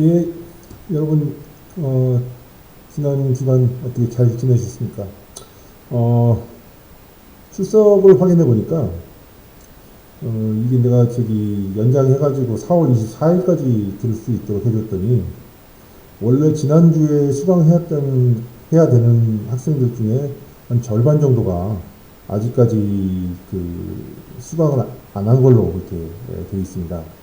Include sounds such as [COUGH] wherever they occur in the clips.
예, 여러분, 어, 지난 주간 어떻게 잘 지내셨습니까? 어, 출석을 확인해 보니까, 어, 이게 내가 저기 연장해가지고 4월 24일까지 들수 있도록 해줬더니, 원래 지난주에 수강해야 되는, 해야 되는 학생들 중에 한 절반 정도가 아직까지 그 수강을 안 한 걸로 그렇게 예, 돼 있습니다.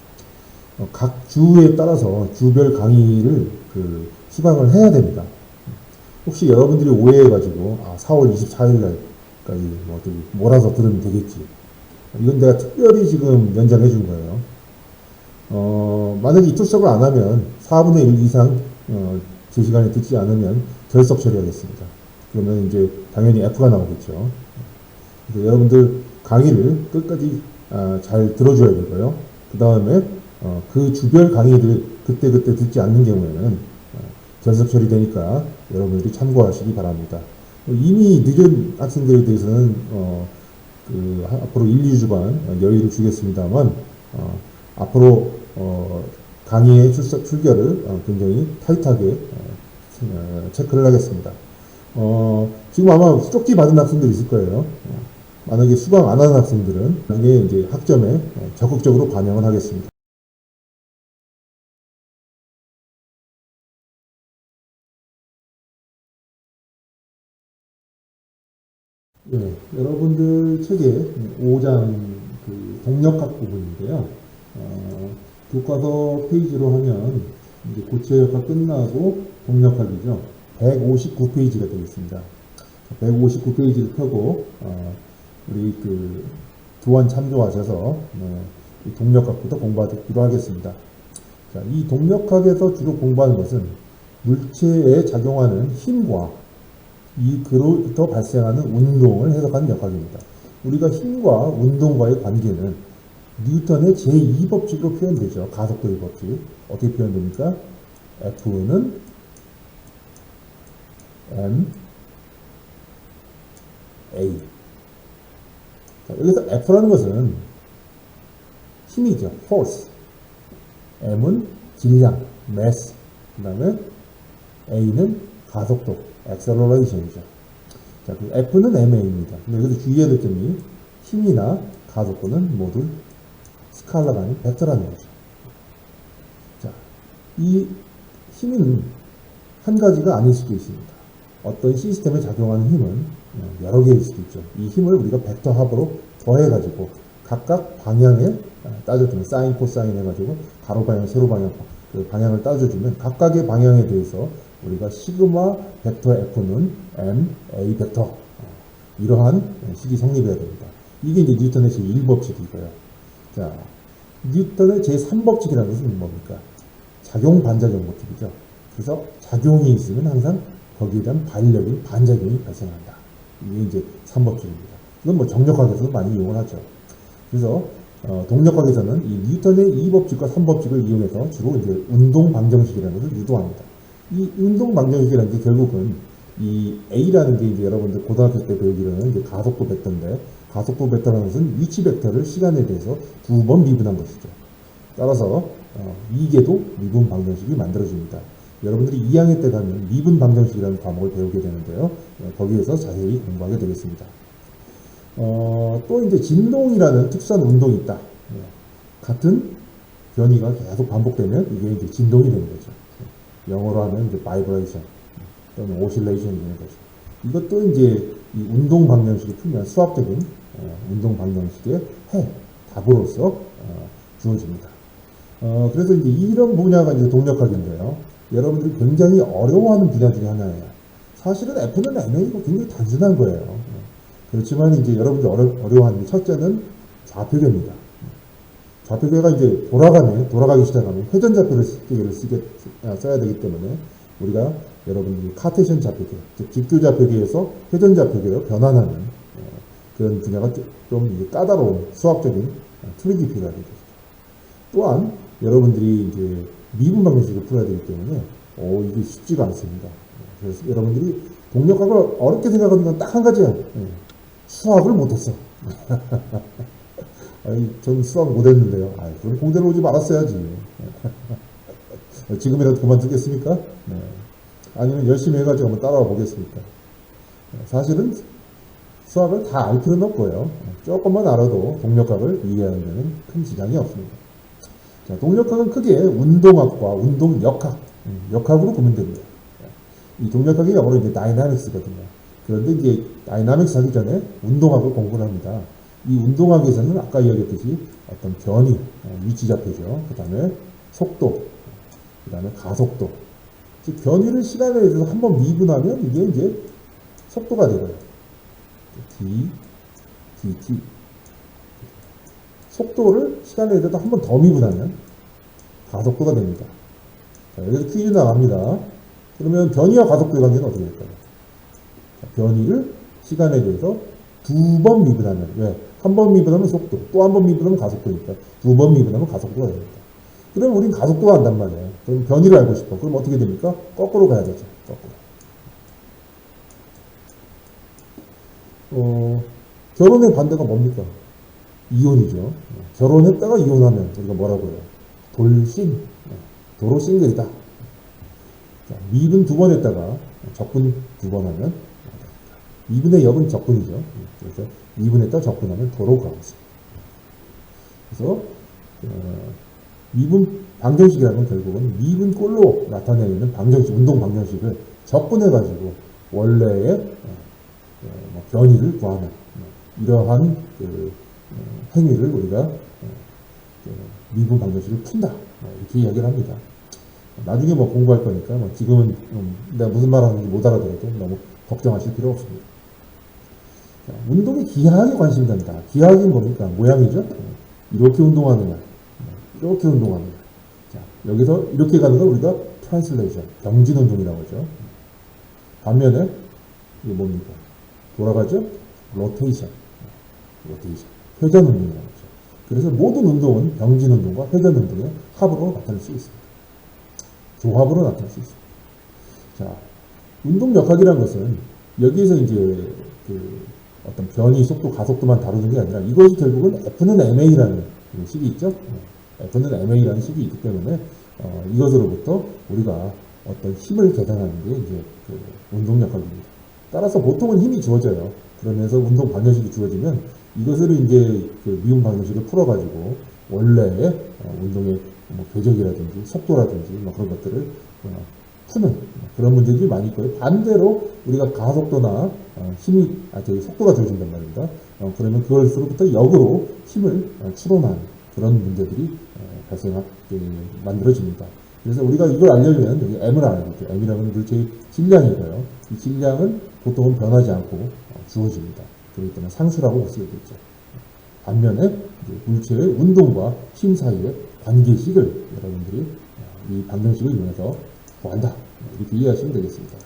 어, 각 주에 따라서 주별 강의를 그 수강을 해야 됩니다. 혹시 여러분들이 오해해가지고 아 4월 24일 날까지 뭐 어떻게 몰아서 들으면 되겠지. 이건 내가 특별히 지금 연장해 준 거예요. 어, 만약에 이 출석을 안 하면 4분의 1 이상 어, 제 시간에 듣지 않으면 결석 처리하겠습니다. 그러면 이제 당연히 F가 나오겠죠. 여러분들 강의를 끝까지 아, 잘 들어줘야 되고요. 그 다음에 어, 그 주별 강의를 그때 그때 듣지 않는 경우에는 어, 결석 처리되니까 여러분들이 참고하시기 바랍니다. 어, 이미 늦은 학생들에 대해서는 어, 그 하- 앞으로 1, 2주간 여유를 주겠습니다만 어, 앞으로 어, 강의의 출석 출결을 어, 굉장히 타이트하게 어, 어, 체크를 하겠습니다. 어, 지금 아마 쪽지 받은 학생들 있을 거예요. 어, 만약에 수강 안 하는 학생들은 나중에 이제 학점에 어, 적극적으로 반영을 하겠습니다. 예, 여러분들 책에 5장 그 동력학 부분인데요. 어, 교과서 페이지로 하면 이제 고체역학 끝나고 동력학이죠. 159페이지가 되겠습니다. 159페이지를 펴고 어, 우리 그 교환 참조하셔서 네, 이 동력학부터 공부하기로 하겠습니다. 자, 이 동력학에서 주로 공부하는 것은 물체에 작용하는 힘과 이 그로부터 발생하는 운동을 해석하는 역학입니다. 우리가 힘과 운동과의 관계는 뉴턴의 제2법칙으로 표현되죠. 가속도의 법칙. 어떻게 표현됩니까? F는 M A. 자, 여기서 F라는 것은 힘이죠. force. M은 질량, mass. 그 다음에 A는 가속도, acceleration이죠. 자, 그 F는 MA입니다. 근데 여기서 주의해야 될 점이 힘이나 가속도는 모두 스칼라가 아닌 벡터라는 거죠. 자, 이 힘은 한 가지가 아닐 수도 있습니다. 어떤 시스템에 작용하는 힘은 여러 개일 수도 있죠. 이 힘을 우리가 벡터 합으로 더해가지고 각각 방향에 따져주면 사인, 코사인 해가지고 가로 방향, 세로 방향 그 방향을 따져주면 각각의 방향에 대해서 우리가 시그마 벡터 F는 M, A 벡터 어, 이러한 식이 성립해야 됩니다. 이게 이제 뉴턴의 제1법칙이고요. 자, 뉴턴의 제3법칙이라는 것은 뭡니까? 작용 반작용 법칙이죠. 그래서 작용이 있으면 항상 거기에 대한 반력이 반작용이 발생한다. 이게 이제 3법칙입니다. 이건 뭐 정력학에서도 많이 이용을 하죠. 그래서 어, 동력학에서는 이 뉴턴의 2법칙과 3법칙을 이용해서 주로 이제 운동 방정식이라는 것을 유도합니다. 이 운동 방정식이라는 게 결국은 이 A라는 게 이제 여러분들 고등학교 때 배우기로는 이제 가속도 벡터인데 가속도 벡터라는 것은 위치 벡터를 시간에 대해서 두 번 미분한 것이죠. 따라서 어, 이게도 미분 방정식이 만들어집니다. 여러분들이 2학년 때 가면 미분 방정식이라는 과목을 배우게 되는데요. 어, 거기에서 자세히 공부하게 되겠습니다. 어, 또 이제 진동이라는 특수한 운동이 있다. 예. 같은 변이가 계속 반복되면 이게 이제 진동이 되는 거죠. 예. 영어로 하면 이제 vibration 또는 oscillation이 되는 거죠. 이것도 이제 이 운동 방정식을 풀면 수학적인 어, 운동 방정식의 해 답으로서 어, 주어집니다. 어, 그래서 이제 이런 분야가 이제 동력학인데요. 여러분들이 굉장히 어려워하는 분야 중에 하나예요. 사실은 F는 MA가 굉장히 단순한 거예요. 예. 그렇지만 이제 여러분들 어려, 어려워하는 게 첫째는 좌표계입니다. 좌표계가 이제 돌아가면, 돌아가기 시작하면 회전 좌표를 쓰기를 쓰게, 아, 써야 되기 때문에 우리가 여러분들이 카테션 좌표계, 즉 직교 좌표계에서 회전 좌표계로 변환하는 어, 그런 분야가 좀- 까다로운 수학적인 어, 트릭이 필요하게 되죠. 또한 여러분들이 이제 미분 방정식을 풀어야 되기 때문에 어, 이게 쉽지가 않습니다. 그래서 여러분들이 동력학을 어렵게 생각하는 건 딱 한 가지야. 예. 수학을 못했어. [LAUGHS] 아니, 전 수학 못했는데요. 아, 그럼 공대로 오지 말았어야지. 어, [LAUGHS] 지금이라도 그만두겠습니까? 네. 아니면 열심히 해가지고 한번 따라와 보겠습니까? 네, 사실은 수학을 다 알 필요는 없고요. 조금만 알아도 동력학을 이해하는 데는 큰 지장이 없습니다. 자, 동력학은 크게 운동학과 운동역학, 음, 역학으로 보면 됩니다. 이 동력학이 영어로 이제 다이나믹스거든요. 그런데 이제 다이나믹스 하기 전에 운동학을 공부를 합니다. 이 운동학에서는 아까 이야기했듯이 어떤 변이, 어, 위치 좌표죠. 그 다음에 속도, 그 다음에 가속도. 즉, 변이를 시간에 대해서 한번 미분하면 이게 이제 속도가 되고요. d, dt. 속도를 시간에 대해서 한번 더 미분하면 가속도가 됩니다. 자, 여기서 퀴즈 나갑니다. 그러면 변이와 가속도의 관계는 어떻게 될까요? 자, 변이를 시간에 대해서 두 번 미분하면 왜? 한 번 미분하면 속도, 또 한 번 미분하면 가속도니까 두 번 미분하면 가속도가 됩니다. 그럼 우린 가속도가 안단 말이에요. 그럼 변이를 알고 싶어. 그럼 어떻게 됩니까? 거꾸로 가야 되죠. 거꾸로. 어, 결혼의 반대가 뭡니까? 이혼이죠. 결혼했다가 이혼하면 우리가 뭐라고 해요? 돌싱, 도로 싱글이다. 자, 미분 두 번 했다가 적분 두 번 하면 미분의 역은 적분이죠. 그래서 미분했다 적분하면 도로 가우스. 그래서 어, 미분 방정식이라는 건 결국은 미분 꼴로 나타내는 방정식, 운동 방정식을 적분해가지고 원래의 어, 어, 뭐 변이를 구하는 어, 이러한 그 어, 행위를 우리가 어, 그 미분 방정식을 푼다 어, 이렇게 이야기를 합니다. 나중에 뭐 공부할 거니까 뭐 지금은 음, 내가 무슨 말 하는지 못 알아들어도 너무 걱정하실 필요 없습니다. 자, 운동의 기하학에 관심이 간다. 기하학이 뭡니까? 모양이죠? 어, 이렇게 운동하느냐, 어, 이렇게 운동하느냐. 자, 여기서 이렇게 가는 걸 우리가 트랜슬레이션, 병진 운동이라고 하죠. 반면에 이게 뭡니까? 돌아가죠? 로테이션, 로테이션, 회전 운동이라고 하죠. 그래서 모든 운동은 병진 운동과 회전 운동의 합으로 나타낼 수 있습니다. 조합으로 나타날 수 있습니다. 자, 운동 역학이라는 것은 여기에서 이제 그 어떤 변이 속도, 가속도만 다루는 게 아니라 이것이 결국은 F는 MA라는 그 식이 있죠. 네. F는 MA라는 식이 있기 때문에 어, 이것으로부터 우리가 어떤 힘을 계산하는 게 이제 그 운동 역학입니다. 따라서 보통은 힘이 주어져요. 그러면서 운동 방정식이 주어지면 이것을 이제 그 미분 방정식을 풀어가지고 원래의 어, 운동의 뭐 궤적이라든지 속도라든지 뭐 그런 것들을 어, 푸는 그런 문제들이 많이 있고요. 반대로 우리가 가속도나 어, 힘이 아 저기 속도가 주어진단 말입니다. 어, 그러면 그것으로부터 역으로 힘을 어, 추론하는 그런 문제들이 어, 발생하 그, 만들어집니다. 그래서 우리가 이걸 알려면 여기 M을 알아야겠죠. M이라는 물체의 질량이고요. 이 질량은 보통은 변하지 않고 어, 주어집니다. 그렇기 때문에 상수라고 볼 수 있겠죠. 반면에 물체의 운동과 힘 사이의 관계식을 여러분들이 어, 이 방정식을 이용해서 구 한다. 이렇게 이해하시면 되겠습니다.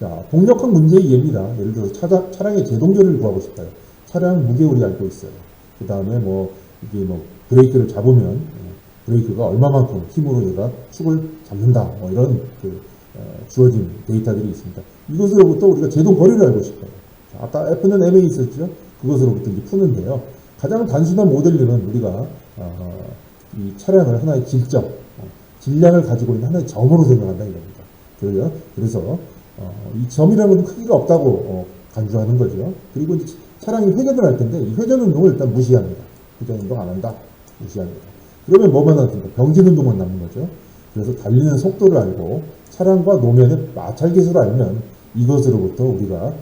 자, 동력학 문제의 이해입니다. 예를 들어서 차자, 차량의 제동절을 구하고 싶어요. 차량 무게 우리 알고 있어요. 그 다음에 뭐, 이게 뭐, 브레이크를 잡으면, 어, 브레이크가 얼마만큼 힘으로 얘가 축을 잡는다. 뭐 이런 그, 어, 주어진 데이터들이 있습니다. 이것으로부터 우리가 제동 거리를 알고 싶어요. 자, 아까 F는 M에 있었죠? 그것으로부터 이제 푸는데요. 가장 단순한 모델링은 우리가, 어, 이 차량을 하나의 질적, 어, 질량을 가지고 있는 하나의 점으로 생각한다 이겁니다. 그래요. 그래서 어, 이 점이라는 것은 크기가 없다고 어, 간주하는 거죠. 그리고 차량이 회전을 할 텐데 이 회전 운동을 일단 무시합니다. 회전 운동 안 한다. 무시합니다. 그러면 뭐만 남습니까? 병진 운동만 남는 거죠. 그래서 달리는 속도를 알고 차량과 노면의 마찰 기술을 알면 이것으로부터 우리가 어,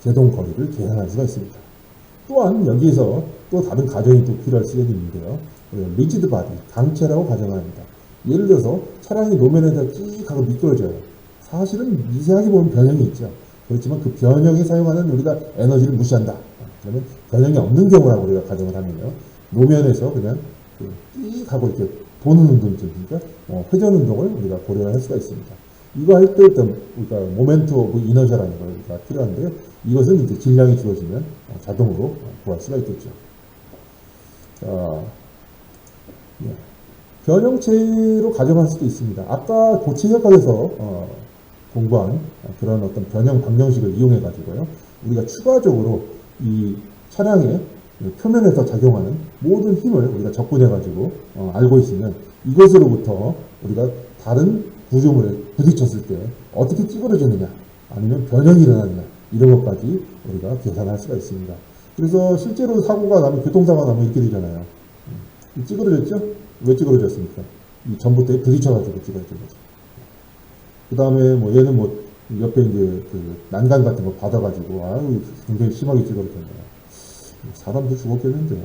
제동 거리를 계산할 수가 있습니다. 또한 여기에서 또 다른 가정이 또 필요할 수가 있는데요. 리지드 바디, 강체라고 가정을 합니다. 예를 들어서 차량이 노면에서 찌익 하고 미끄러져요. 사실은 미세하게 보면 변형이 있죠. 그렇지만 그 변형에 사용하는 우리가 에너지를 무시한다. 그러면 변형이 없는 경우라고 우리가 가정을 하면요. 노면에서 그냥 끼익 하고 이렇게 도는 운동이니까 어, 회전 운동을 우리가 고려할 수가 있습니다. 이거 할때 어떤 우리가 모멘트 오브 이너셔라는 걸 필요한데요. 이것은 이제 질량이 주어지면 어, 자동으로 어, 구할 수가 있겠죠. 자, 예. 변형체로 가정할 수도 있습니다. 아까 고체역학에서 어, 공부한 그런 어떤 변형 방정식을 이용해 가지고요. 우리가 추가적으로 이 차량의 표면에서 작용하는 모든 힘을 우리가 적분해가지고 어, 알고 있으면 이것으로부터 우리가 다른 구조물에 부딪혔을 때 어떻게 찌그러지느냐 아니면 변형이 일어나느냐 이런 것까지 우리가 계산할 수가 있습니다. 그래서 실제로 사고가 나면 교통사고가 나면 이렇게 되잖아요. 음, 찌그러졌죠? 왜 찌그러졌습니까? 이 전봇대에 부딪혀가지고 찌그러진 거죠. 그 다음에 뭐 얘는 뭐 옆에 이제 그 난간 같은 거 받아가지고 아유 굉장히 심하게 찌그러졌네요. 사람도 죽었겠는데요.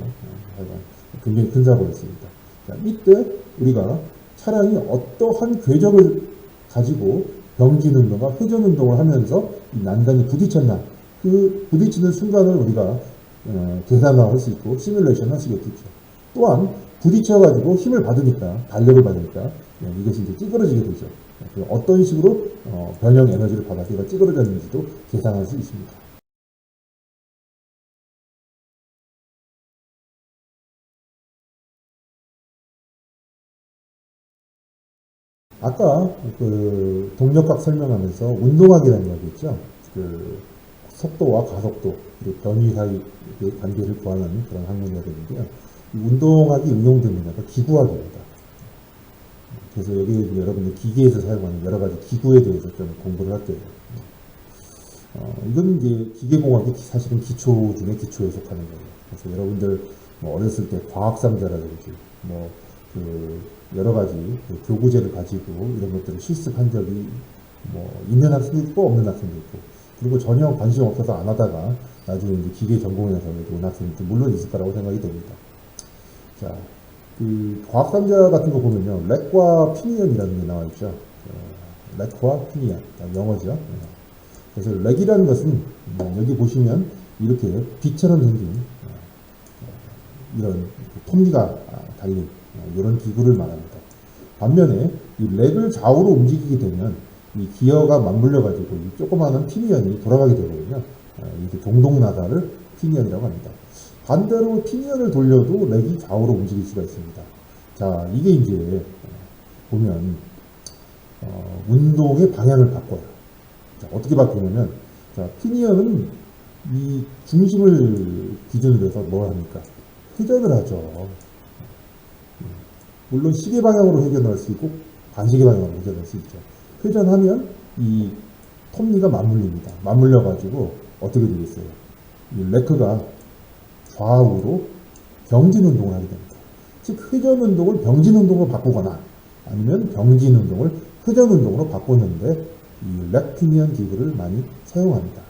어, 굉장히 큰 사고였습니다. 자, 이때 우리가 차량이 어떠한 궤적을 가지고 병진 운동과 회전 운동을 하면서 이 난간이 부딪혔나 그 부딪히는 순간을 우리가 어, 계산할 수 있고 시뮬레이션 할 수가 있겠죠. 또한 부딪혀가지고 힘을 받으니까 반력을 받으니까 네, 이것이 이제 찌그러지게 되죠. 그 어떤 식으로 어, 변형 에너지를 받아서 얘가 찌그러졌는지도 계산할 수 있습니다. 아까 그 동력학 설명하면서 운동학이라는 이야기 있죠. 그 속도와 가속도 그리고 변위 사이 의 관계를 구하는 그런 학문 이야기인데요. 이 운동학이 응용되는 약간 기구학입니다. 그래서 여기 여러분들 기계에서 사용하는 여러 가지 기구에 대해서 좀 공부를 할 거예요. 어, 이건 이제 기계공학이 사실은 기초 중에 기초에 속하는 거예요. 그래서 여러분들 뭐 어렸을 때 과학상자라든지 뭐 그 여러 가지 그 교구제를 가지고 이런 것들을 실습한 적이 뭐 있는 학생도 있고 없는 학생도 있고 그리고 전혀 관심 없어서 안 하다가 나중에 이제 기계 전공해서 온 학생도 물론 있을 거라고 생각이 됩니다. 자, 그 과학상자 같은 거 보면요, 렉과 피니언이라는 게 나와 있죠. 어, 렉과 피니언, 영어죠. 네. 그래서 렉이라는 것은 뭐 여기 보시면 이렇게 빛처럼 생긴 어, 이런 톱니가 달린 이런 기구를 말합니다. 반면에 이 렉을 좌우로 움직이게 되면 이 기어가 맞물려 가지고 이 조그마한 피니언이 돌아가게 되거든요. 어, 이렇게 동동나다를 피니언이라고 합니다. 반대로 피니언을 돌려도 렉이 좌우로 움직일 수가 있습니다. 자, 이게 이제 보면 어, 운동의 방향을 바꿔요. 자, 어떻게 바꾸냐면 자, 피니언은 이 중심을 기준으로 해서 뭘 합니까? 회전을 하죠. 물론 시계 방향으로 회전할 수 있고 반시계 방향으로 회전할 수 있죠. 회전하면 이 톱니가 맞물립니다. 맞물려 가지고 어떻게 되겠어요? 이 레크가 좌우로 병진 운동을 하게 됩니다. 즉 회전 운동을 병진 운동으로 바꾸거나 아니면 병진 운동을 회전 운동으로 바꾸는데 이 렉피니언 기구를 많이 사용합니다.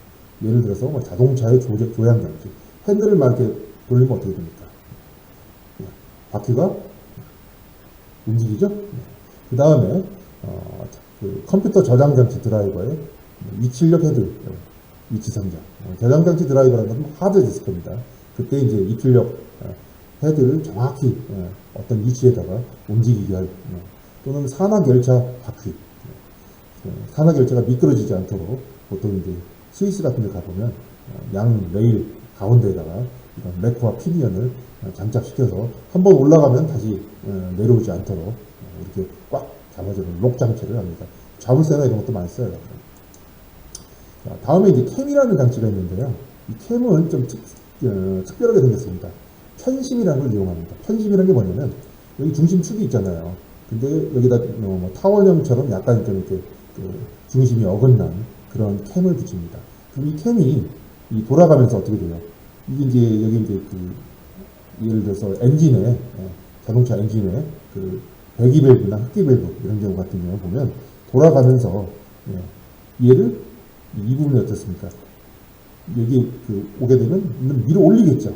예를 들어서 뭐 자동차의 조, 조향 장치, 핸들을 막 이렇게 돌리면 어떻게 됩니까? 바퀴가 움직이죠? 그 다음에 어, 그 컴퓨터 저장 장치 드라이버의 위출력 헤드 위치 선정. 어, 저장 장치 드라이버라는 건 하드 디스크입니다. 그때 이제 입출력 어, 헤드를 정확히 어, 어떤 위치에다가 움직이게 할 어, 또는 산악 열차 바퀴 산악 열차가 미끄러지지 않도록 보통 이제 스위스 같은 데 가보면 양 레일 가운데에다가 이런 렉과 피니언을 장착시켜서 한 번 올라가면 다시 내려오지 않도록 이렇게 꽉 잡아주는 록 장치를 합니다. 자물쇠나 이런 것도 많이 써요. 자, 다음에 이제 캠이라는 장치가 있는데요. 이 캠은 좀 특, 어, 특별하게 생겼습니다. 편심이라는 걸 이용합니다. 편심이라는 게 뭐냐면 여기 중심축이 있잖아요. 근데 여기다 어, 뭐 타원형처럼 약간 좀 이렇게 그 중심이 어긋난 그런 캠을 붙입니다. 그럼 이 캠이 이 돌아가면서 어떻게 돼요? 이게 이제 여기 이제 그 예를 들어서 엔진에 예, 자동차 엔진에 그 배기 밸브나 흡기 밸브 이런 경우 같은 경우 보면 돌아가면서 예, 얘를 이 부분이 어떻습니까? 여기 그 오게 되면 위로 올리겠죠.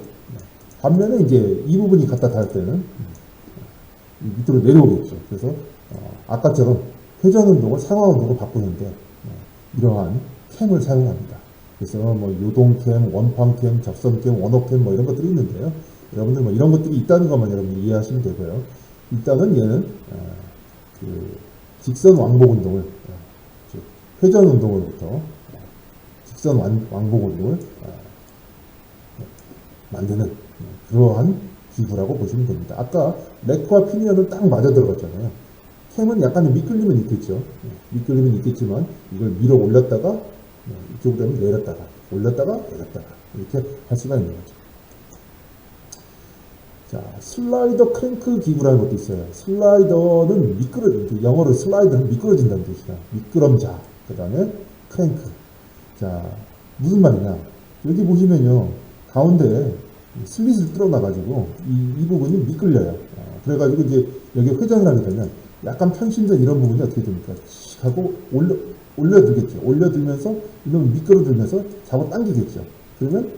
반면에 이제 이 부분이 갖다 닿을 때는 음, 밑으로 내려오겠죠. 그래서 어, 아까처럼 회전 운동을 상하 운동으로 바꾸는데 어, 이러한 캠을 사용합니다. 그래서 뭐 요동캠, 원판캠, 접선캠, 원호캠 뭐 이런 것들이 있는데요. 여러분들 뭐 이런 것들이 있다는 것만 여러분들 이해하시면 되고요. 일단은 얘는 어, 그 직선 왕복 운동을 어, 회전 운동으로부터 직선 왕복 운동을 만드는 그러한 기구라고 보시면 됩니다. 아까 렉과 피니언은 딱 맞아 들어갔잖아요. 캠은 약간의 미끌림은 있겠죠. 미끌림은 있겠지만 이걸 밀어 올렸다가 이쪽으로 하면 내렸다가 올렸다가 내렸다가 이렇게 할 수가 있는 거죠. 자, 슬라이더 크랭크 기구라는 것도 있어요. 슬라이더는 미끄러, 영어로 슬라이더는 미끄러진다는 뜻이야. 미끄럼자. 그 다음에 크랭크. 자, 무슨 말이냐. 여기 보시면요. 가운데 슬릿을 뚫어놔가지고 이, 이 부분이 미끌려요. 어, 그래가지고 이제 여기 회전을 하게 되면 약간 편심된 이런 부분이 어떻게 됩니까? 칙 하고 올려, 올려들겠죠. 올려들면서 이놈 미끄러들면서 잡아당기겠죠. 그러면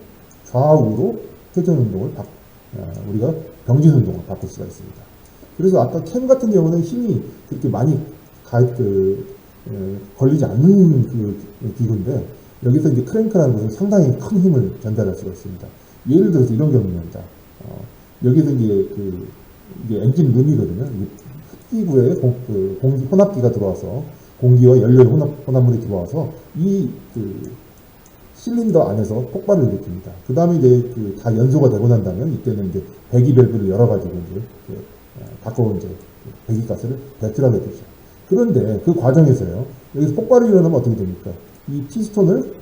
좌우로 회전 운동을 바, 아, 우리가 병진 운동을 바꿀 수가 있습니다. 그래서 아까 캠 같은 경우는 힘이 그렇게 많이 가, 그, 에, 걸리지 않는 그 기구인데 여기서 이제 크랭크라는 것은 상당히 큰 힘을 전달할 수가 있습니다. 예를 들어서 이런 경우입니다. 어, 여기서 이제 그 이게 엔진 룸이거든요. 흡기구에 공, 그 공기 혼합기가 들어와서 공기와 연료의 혼합, 혼합물이 들어와서 이그 실린더 안에서 폭발을 일으킵니다. 그 다음에 이제 그 다 연소가 되고 난 다음에 이때는 이제 배기 밸브를 열어가지고 이제 그, 어, 밖으로 이제 그 배기 가스를 배출하게 되죠. 그런데 그 과정에서요, 여기서 폭발이 일어나면 어떻게 됩니까? 이 피스톤을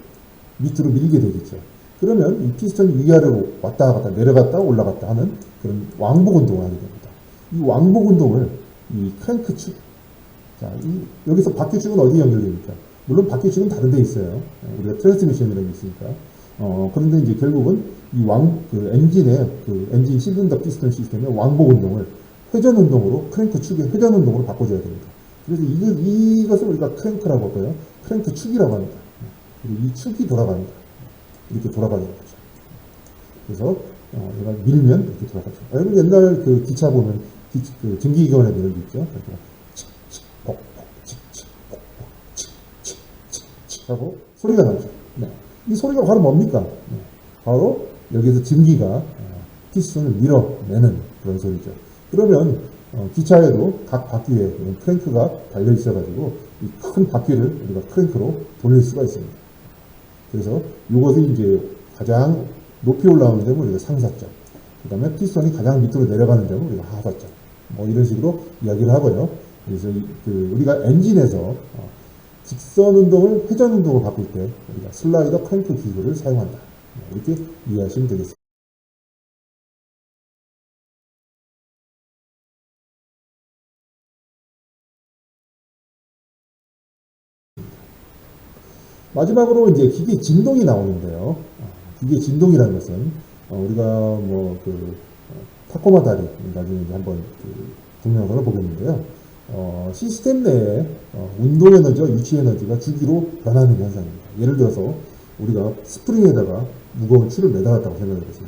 밑으로 밀게 되겠죠. 그러면 이 피스톤이 위아래로 왔다 갔다 내려갔다 올라갔다 하는 그런 왕복 운동을 하게 됩니다. 이 왕복 운동을 이 크랭크 축, 자, 이, 여기서 바퀴 축은 어디 연결됩니까? 물론 바퀴 축은 다른 데 있어요. 어, 우리가 트랜스미션이라는 게 있으니까. 어, 그런데 이제 결국은 이 왕, 그 엔진의, 그 엔진 실린더 피스톤 시스템의 왕복 운동을 회전 운동으로, 크랭크 축의 회전 운동으로 바꿔줘야 됩니다. 그래서 이거, 이것을 우리가 크랭크라고 하고요. 크랭크 축이라고 합니다. 그리고 이 축이 돌아갑니다. 이렇게 돌아가는 거죠. 그래서, 어, 얘가 밀면 이렇게 돌아가죠. 여러분 옛날 그 기차 보면, 기, 그 증기기관 애들 있죠. 하고 소리가 나죠. 네. 이 소리가 바로 뭡니까? 네. 바로 여기서 증기가 어, 피스톤을 밀어내는 그런 소리죠. 그러면 어, 기차에도 각 바퀴에 이런 크랭크가 달려 있어가지고 이 큰 바퀴를 우리가 크랭크로 돌릴 수가 있습니다. 그래서 이것이 이제 가장 높이 올라오는 점은 우리가 상사점, 그 다음에 피스톤이 가장 밑으로 내려가는 점은 우리가 하사점, 뭐 이런 식으로 이야기를 하고요. 그래서 이- 그 우리가 엔진에서 어, 직선 운동을 회전 운동으로 바꿀 때 우리가 슬라이더 크랭크 기구를 사용한다. 이렇게 이해하시면 되겠습니다. 마지막으로 이제 기계 진동이 나오는데요. 어, 기계 진동이라는 것은 어, 우리가 뭐 그 타코마 다리 나중에 한번 그 동영상을 보겠는데요. 어, 시스템 내에 어, 운동 에너지와 유치 에너지가 주기로 변하는 현상입니다. 예를 들어서 우리가 스프링에다가 무거운 추를 매달았다고 생각해 보세요.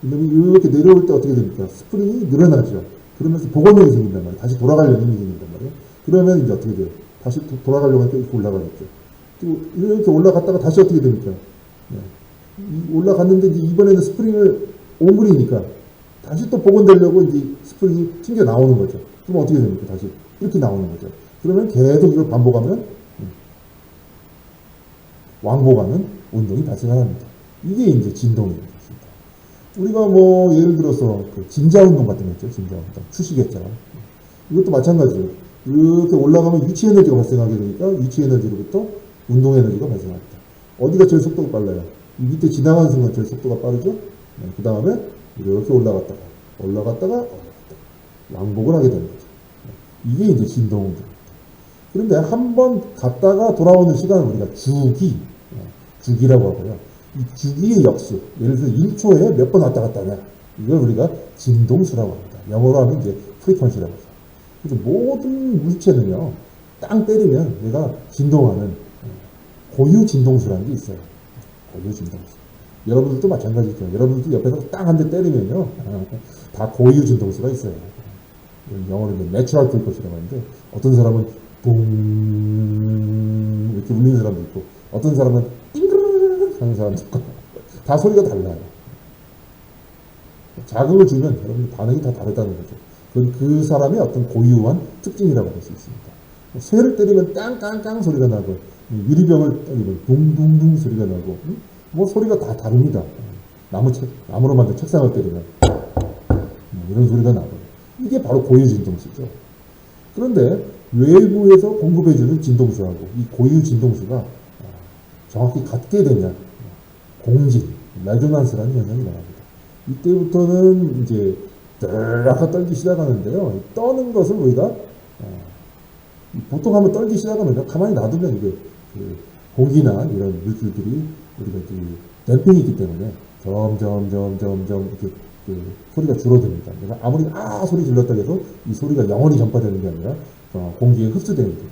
근데 이렇게 내려올 때 어떻게 됩니까? 스프링이 늘어나죠. 그러면서 복원력이 생긴단 말이에요. 다시 돌아가려는 힘이 생긴단 말이에요. 그러면 이제 어떻게 돼요? 다시 도- 돌아가려고 하니까 이렇게 올라가겠죠. 또 이렇게 올라갔다가 다시 어떻게 됩니까? 네. 이- 올라갔는데 이제 이번에는 스프링을 옹그리니까 다시 또 복원되려고 이제 스프링이 튕겨 나오는 거죠. 그럼 어떻게 됩니까? 다시 이렇게 나오는 거죠. 그러면 계속 이걸 반복하면 음, 왕복하는 운동이 발생합니다. 이게 이제 진동입니다. 우리가 뭐 예를 들어서 그 진자 운동 같은 거 있죠. 진자 운동. 추시겠죠. 이것도 마찬가지예요. 이렇게 올라가면 위치 에너지가 발생하게 되니까 위치 에너지로부터 운동 에너지가 발생합니다. 어디가 제일 속도가 빨라요? 이 밑에 지나가는 순간 제일 속도가 빠르죠? 그 다음에 이렇게 올라갔다가, 올라갔다가, 올라갔다가, 왕복을 하게 되는 거죠. 이게 이제 진동 운동입니다. 그런데 한 번 갔다가 돌아오는 시간을 우리가 주기, 어, 주기라고 하고요. 이 주기의 역수, 예를 들어서 1초에 몇 번 왔다 갔다 하냐. 이걸 우리가 진동수라고 합니다. 영어로 하면 이제 프리퀀시라고 하죠. 그래서 모든 물체는요, 땅 때리면 얘가 진동하는 어, 고유 진동수라는 게 있어요. 고유 진동수. 여러분들도 마찬가지죠. 여러분들도 옆에서 땅한대 때리면요, 어, 다 고유 진동수가 있어요. 영어로 이제 내추럴 불꽃이라고 하는데, 어떤 사람은 붕 이렇게 울리는 사람도 있고, 어떤 사람은 띵그르르 하는 사람도 있고, [LAUGHS] 다 소리가 달라요. 자극을 주면 여러분 반응이 다 다르다는 거죠. 그건 그 사람의 어떤 고유한 특징이라고 할 수 있습니다. 새를 때리면 깡깡깡 소리가 나고 유리병을 때리면 둥둥둥 소리가 나고 음? 뭐 소리가 다 다릅니다. 나무 책 나무로 만든 책상을 때리면 뭐 이런 소리가 나고 이게 바로 고유 진동수죠. 그런데 외부에서 공급해주는 진동수하고 이 고유 진동수가 어, 정확히 같게 되면 공진, 레조난스라는 현상이 나옵니다. 이때부터는 이제 드르륵 떨기 시작하는데요. 이 떠는 것을 우리가 어, 이 보통 한번 떨기 시작하면요. 가만히 놔두면 이게 그 공기나 이런 물질들이 우리가 그 댐핑이 있기 때문에 점점 점점 점 이렇게 그 소리가 줄어듭니다. 그래서 아무리 아 소리 질렀다 해도 이 소리가 영원히 전파되는 게 아니라 어, 공기에 흡수되는 거죠.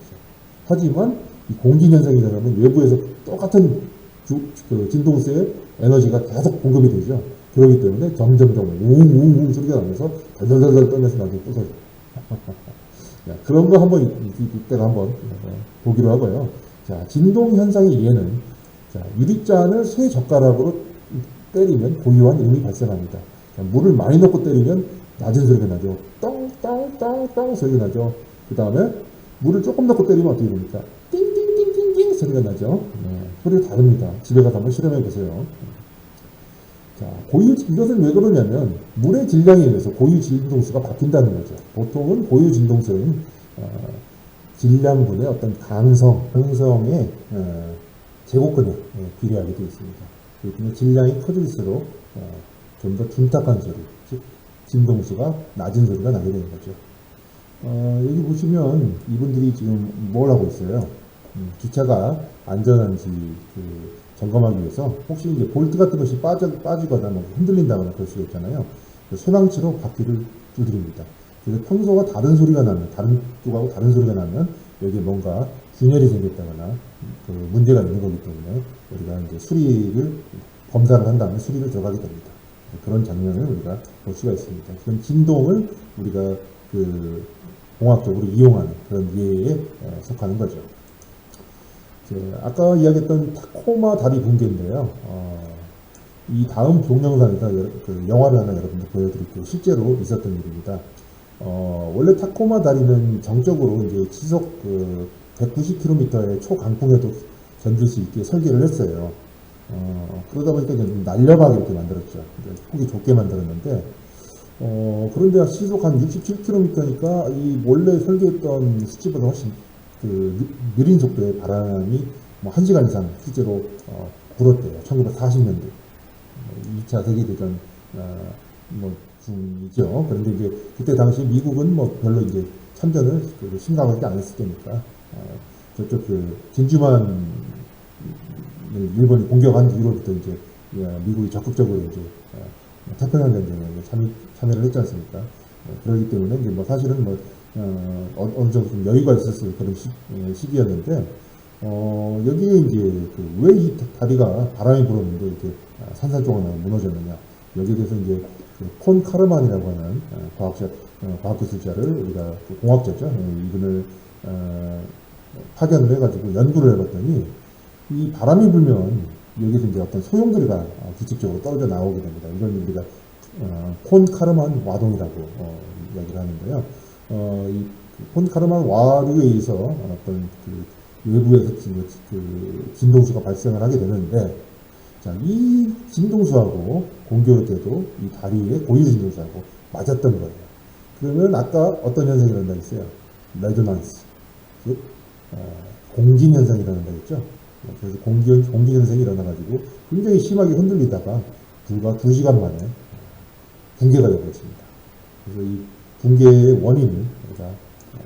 하지만 이 공기 현상이 일어나면 외부에서 똑같은 주, 그 진동수의 에너지가 계속 공급이 되죠. 그렇기 때문에 점점점 웅웅웅 소리가 나면서 덜덜덜 떨면서 나중에 부서져. [LAUGHS] 자, 그런 거 한번 이때가 한번 어, 보기로 하고요. 자, 진동 현상의 이해는 자, 유리잔을 쇠 젓가락으로 때리면 고유한 음이 발생합니다. 자, 물을 많이 넣고 때리면 낮은 소리가 나죠. 똥똥똥똥 소리가 나죠. 그 다음에 물을 조금 넣고 때리면 어떻게 됩니까? 띵띵띵띵띵 소리가 나죠. 네, 소리가 다릅니다. 집에 가서 한번 실험해 보세요. 자, 고유, 이것은 왜 그러냐면, 물의 질량에 의해서 고유 진동수가 바뀐다는 거죠. 보통은 고유 진동수는, 어, 질량분의 어떤 강성, 강성의, 어, 제곱근에 예, 비례하게 되어 있습니다. 그렇기 질량이 커질수록, 어, 좀더 둔탁한 소리, 즉, 진동수가 낮은 소리가 나게 되는 거죠. 어, 여기 보시면 이분들이 지금 뭘 하고 있어요? 음, 기차가 안전한지 그 점검하기 위해서 혹시 이제 볼트 같은 것이 빠져, 빠지거나 뭐 흔들린다거나 그럴 수가 있잖아요. 그 쇠망치로 바퀴를 두드립니다. 그래서 평소와 다른 소리가 나면, 다른 쪽하고 다른 소리가 나면 여기에 뭔가 균열이 생겼다거나 그 문제가 있는 거기 때문에 우리가 이제 수리를 검사를 한 다음에 수리를 들어가게 됩니다. 그런 장면을 우리가 볼 수가 있습니다. 그런 진동을 우리가 그 공학적으로 이용하는 그런 예에 어, 속하는 거죠. 이제 아까 이야기했던 타코마 다리 붕괴인데요. 어, 이 다음 동영상에서 여- 그 영화를 하나 여러분들 보여드릴게요. 실제로 있었던 일입니다. 어, 원래 타코마 다리는 정적으로 이제 지속 그 190km의 초강풍에도 견딜 수 있게 설계를 했어요. 어, 그러다 보니까 날려박 이렇게 만들었죠. 폭이 좁게 만들었는데, 어, 그런데 시속 한 67km니까 이 원래 설계했던 수치보다 훨씬 그 느- 느린 속도의 바람이 뭐 1시간 이상 실제로 어, 불었대요. 1940년대. 2차 세계대전 어, 뭐 중이죠. 그런데 이제 그때 당시 미국은 뭐 별로 이제 참전을 그 심각하게 안 했을 테니까 어, 저쪽 그 진주만 일본이 공격한 뒤로부터 이제 예, 미국이 적극적으로 이제 어, 태평양 전쟁에 참여, 참여를 했지 않습니까? 어, 그렇기 때문에 이제 뭐 사실은 뭐 어, 어- 어느 정도 좀 여유가 있었을 그런 시, 예, 시기였는데 어, 여기에 이제 그 왜 이 다리가 바람이 불었는데 이렇게 아, 산산조각 무너졌느냐 여기에 대해서 이제 그폰 카르만이라고 하는 어, 과학자 어, 과학기술자를 우리가 그 공학자죠 어, 이분을 어, 파견을 해가지고 연구를 해봤더니 이 바람이 불면 여기서 이제 어떤 소용돌이가 어, 규칙적으로 떨어져 나오게 됩니다. 이걸 우리가 어, 폰 카르만 와동이라고 어, 이야기를 하는데요. 어, 이 폰 카르만 와류에 의해서 어떤 그 외부에서 그, 그 진동수가 발생을 하게 되는데 자, 이 진동수하고 공교롭 때도 이 다리의 고유 진동수하고 맞았던 거예요. 그러면 아까 어떤 현상이 일어난다 했어요? 레조넌스. 즉, 어, 공진 현상이 일어난다 했죠? 그래서 공기, 공기 현상이 일어나가지고 굉장히 심하게 흔들리다가 불과 2시간 만에 붕괴가 되어버렸습니다. 그래서 이 붕괴의 원인은 우리가 어,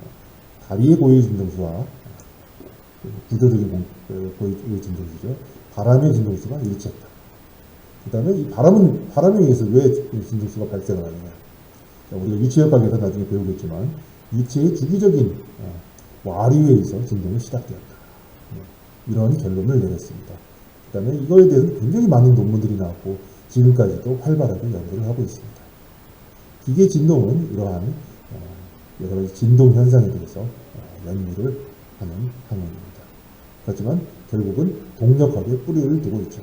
다리의 고유 진동수와 어, 구조적인 공- 그 고유 고유 진동수죠. 바람의 진동수가 일치했다. 그 다음에 이 바람은, 바람에 의해서 왜 진동수가 발생을 하느냐. 자, 우리가 유체역학에서 나중에 배우겠지만, 유체의 주기적인 어, 와류에 의해서 진동이 시작되었다. 네, 이런 결론을 내렸습니다. 그 다음에 이거에 대해서 굉장히 많은 논문들이 나왔고, 지금까지도 활발하게 연구를 하고 있습니다. 기계 진동은 이러한 어, 여러 가지 진동 현상에 대해서 어, 연구를 하는 학문입니다. 하지만 결국은 동력학에 뿌리를 두고 있죠.